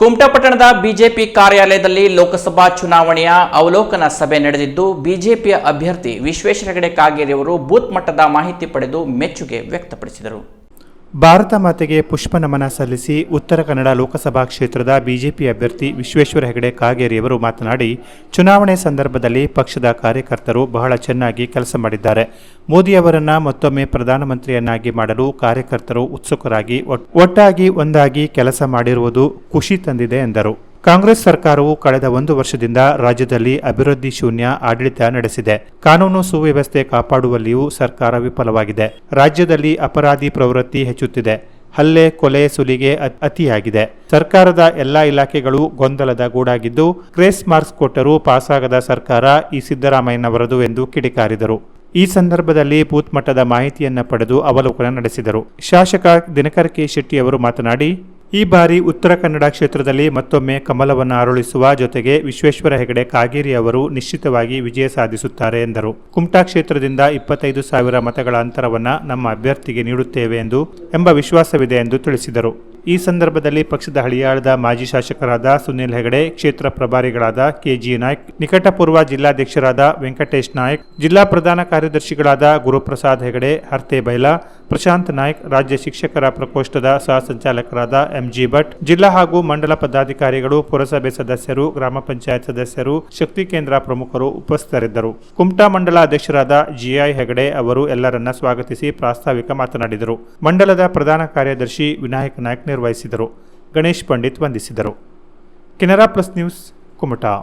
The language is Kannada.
ಕುಮಟಪಟ್ಟಣದ ಬಿಜೆಪಿ ಕಾರ್ಯಾಲಯದಲ್ಲಿ ಲೋಕಸಭಾ ಚುನಾವಣೆಯ ಅವಲೋಕನ ಸಭೆ ನಡೆದಿದ್ದು, ಬಿಜೆಪಿಯ ಅಭ್ಯರ್ಥಿ ವಿಶ್ವೇಶ್ವರ ಹೆಗಡೆ ಕಾಗೇರಿಯವರು ಬೂತ್ ಮಟ್ಟದ ಮಾಹಿತಿ ಪಡೆದು ಮೆಚ್ಚುಗೆ ವ್ಯಕ್ತಪಡಿಸಿದರು. ಭಾರತ ಮಾತೆಗೆ ಪುಷ್ಪ ನಮನ ಸಲ್ಲಿಸಿ ಉತ್ತರ ಕನ್ನಡ ಲೋಕಸಭಾ ಕ್ಷೇತ್ರದ ಬಿಜೆಪಿ ಅಭ್ಯರ್ಥಿ ವಿಶ್ವೇಶ್ವರ ಹೆಗಡೆ ಕಾಗೇರಿಯವರು ಮಾತನಾಡಿ, ಚುನಾವಣೆ ಸಂದರ್ಭದಲ್ಲಿ ಪಕ್ಷದ ಕಾರ್ಯಕರ್ತರು ಬಹಳ ಚೆನ್ನಾಗಿ ಕೆಲಸ ಮಾಡಿದ್ದಾರೆ. ಮೋದಿಯವರನ್ನ ಮತ್ತೊಮ್ಮೆ ಪ್ರಧಾನಮಂತ್ರಿಯನ್ನಾಗಿ ಮಾಡಲು ಕಾರ್ಯಕರ್ತರು ಉತ್ಸುಕರಾಗಿ ಒಟ್- ಒಟ್ಟಾಗಿ ಒಂದಾಗಿ ಕೆಲಸ ಮಾಡಿರುವುದು ಖುಷಿ ತಂದಿದೆ ಎಂದರು. ಕಾಂಗ್ರೆಸ್ ಸರ್ಕಾರವು ಕಳೆದ ಒಂದು ವರ್ಷದಿಂದ ರಾಜ್ಯದಲ್ಲಿ ಅಭಿವೃದ್ಧಿ ಶೂನ್ಯ ಆಡಳಿತ ನಡೆಸಿದೆ. ಕಾನೂನು ಸುವ್ಯವಸ್ಥೆ ಕಾಪಾಡುವಲ್ಲಿಯೂ ಸರ್ಕಾರ ವಿಫಲವಾಗಿದೆ. ರಾಜ್ಯದಲ್ಲಿ ಅಪರಾಧಿ ಪ್ರವೃತ್ತಿ ಹೆಚ್ಚುತ್ತಿದೆ. ಹಲ್ಲೆ, ಕೊಲೆ, ಸುಲಿಗೆ ಅತಿಯಾಗಿದೆ. ಸರ್ಕಾರದ ಎಲ್ಲಾ ಇಲಾಖೆಗಳು ಗೊಂದಲದ ಗೂಡಾಗಿದ್ದು, ಕ್ರೇಸ್ ಮಾರ್ಕ್ಸ್ ಕೊಟ್ಟರೂ ಪಾಸಾಗದ ಸರ್ಕಾರ ಈ ಸಿದ್ದರಾಮಯ್ಯನವರದು ಎಂದು ಕಿಡಿಕಾರಿದರು. ಈ ಸಂದರ್ಭದಲ್ಲಿ ಬೂತ್ ಮಟ್ಟದ ಮಾಹಿತಿಯನ್ನ ಪಡೆದು ಅವಲೋಕನ ನಡೆಸಿದರು. ಶಾಸಕ ದಿನಕರ ಕೆ ಶೆಟ್ಟಿ ಅವರು ಮಾತನಾಡಿ ಈ ಬಾರಿ ಉತ್ತರ ಕನ್ನಡ ಕ್ಷೇತ್ರದಲ್ಲಿ ಮತ್ತೊಮ್ಮೆ ಕಮಲವನ್ನು ಅರಳಿಸುವ ಜೊತೆಗೆ ವಿಶ್ವೇಶ್ವರ ಹೆಗಡೆ ಕಾಗೇರಿ ಅವರು ನಿಶ್ಚಿತವಾಗಿ ವಿಜಯ ಸಾಧಿಸುತ್ತಾರೆ ಎಂದರು. ಕುಮಟಾ ಕ್ಷೇತ್ರದಿಂದ ಇಪ್ಪತ್ತೈದು ಸಾವಿರ ಮತಗಳ ಅಂತರವನ್ನು ನಮ್ಮ ಅಭ್ಯರ್ಥಿಗೆ ನೀಡುತ್ತೇವೆ ಎಂದು ಎಂಬ ವಿಶ್ವಾಸವಿದೆ ಎಂದು ತಿಳಿಸಿದರು. ಈ ಸಂದರ್ಭದಲ್ಲಿ ಪಕ್ಷದ ಹಳಿಯಾಳದ ಮಾಜಿ ಶಾಸಕರಾದ ಸುನಿಲ್ ಹೆಗಡೆ, ಕ್ಷೇತ್ರ ಪ್ರಭಾರಿಗಳಾದ ಕೆಜಿ ನಾಯ್ಕ್, ನಿಕಟಪೂರ್ವ ಜಿಲ್ಲಾಧ್ಯಕ್ಷರಾದ ವೆಂಕಟೇಶ್ ನಾಯ್ಕ್, ಜಿಲ್ಲಾ ಪ್ರಧಾನ ಕಾರ್ಯದರ್ಶಿಗಳಾದ ಗುರುಪ್ರಸಾದ್ ಹೆಗಡೆ, ಹರ್ತೆ ಬೈಲಾ, ಪ್ರಶಾಂತ್ ನಾಯ್ಕ್, ರಾಜ್ಯ ಶಿಕ್ಷಕರ ಪ್ರಕೋಷ್ಠದ ಸಹ ಸಂಚಾಲಕರಾದ ಎಂಜಿ ಭಟ್, ಜಿಲ್ಲಾ ಹಾಗೂ ಮಂಡಲ ಪದಾಧಿಕಾರಿಗಳು, ಪುರಸಭೆ ಸದಸ್ಯರು, ಗ್ರಾಮ ಪಂಚಾಯತ್ ಸದಸ್ಯರು, ಶಕ್ತಿ ಕೇಂದ್ರ ಪ್ರಮುಖರು ಉಪಸ್ಥಿತರಿದ್ದರು. ಕುಮಟಾ ಮಂಡಲ ಅಧ್ಯಕ್ಷರಾದ ಜಿಐ ಹೆಗಡೆ ಅವರು ಎಲ್ಲರನ್ನ ಸ್ವಾಗತಿಸಿ ಪ್ರಾಸ್ತಾವಿಕ ಮಾತನಾಡಿದರು. ಮಂಡಲದ ಪ್ರಧಾನ ಕಾರ್ಯದರ್ಶಿ ವಿನಾಯಕ್ ನಾಯ್ಕ್ ನಿರ್ವಹಿಸಿದರು. ಗಣೇಶ್ ಪಂಡಿತ್ ವಂದಿಸಿದರು. Canara plus news Kumta.